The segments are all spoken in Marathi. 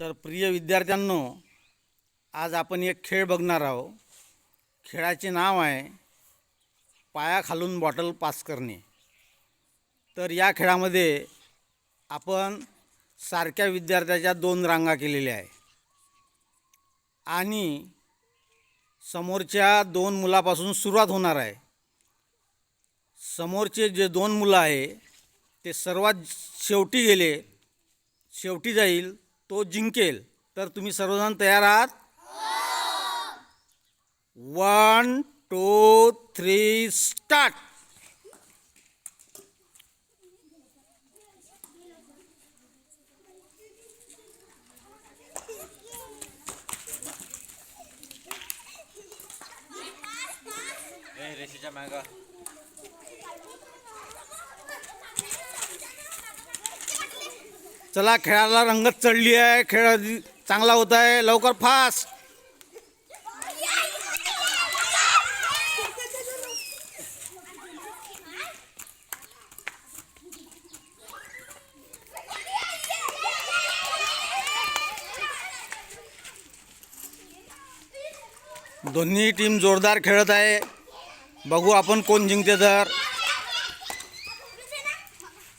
तर प्रिय विद्यार्थ्यांनो आज आपण एक खेळ बघणार आहोत. खेळाचे नाव आहे पाया खालून बॉटल पास करणे. तर या खेळामध्ये आपण सारख्या विद्यार्थ्याच्या दोन रांगा केलेल्या आहे आणि समोरच्या दोन मुलापासून सुरुवात होणार आहे. समोरचे जे दोन मुलं आहे ते सर्वात शेवटी गेले शेवटी जाईल. तो जिंकेल. तर तुम्ही सर्वजण तयार आहात? वन टू थ्री स्टार्ट रेषेच्या मागं. चला खेळाला रंगत चढली आहे खेळ चांगला होत आहे लवकर फास्ट. दोन्ही टीम जोरदार खेळत आहे. बघू आपण कोण जिंकते तर.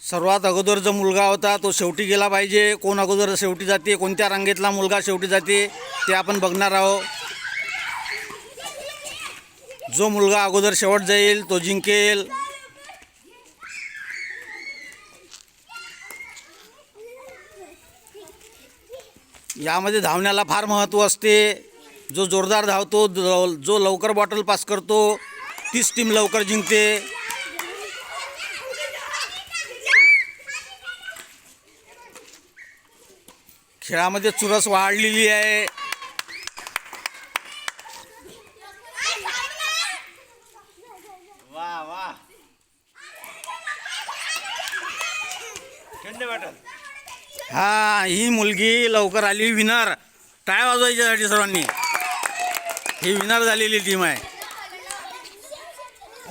सर्वात अगोदर जो मुलगा होता तो शेवटी गेला पाहिजे. कोण अगोदर शेवटी जाते कोणत्या रांगेतला मुलगा शेवटी जाते ते आपण बघणार आहोत. जो मुलगा अगोदर शेवट जाईल तो जिंकेल. यामध्ये धावण्याला फार महत्त्व असते. जो जोरदार धावतो जो जो लवकर बॉटल पास करतो तीच टीम लवकर जिंकते. खेळामध्ये चुरस वाढलेली आहे. वा हा ही मुलगी लवकर आली. विनर टाळ्या वाजवायच्यासाठी सर्वांनी. ही विनर झालेली टीम आहे.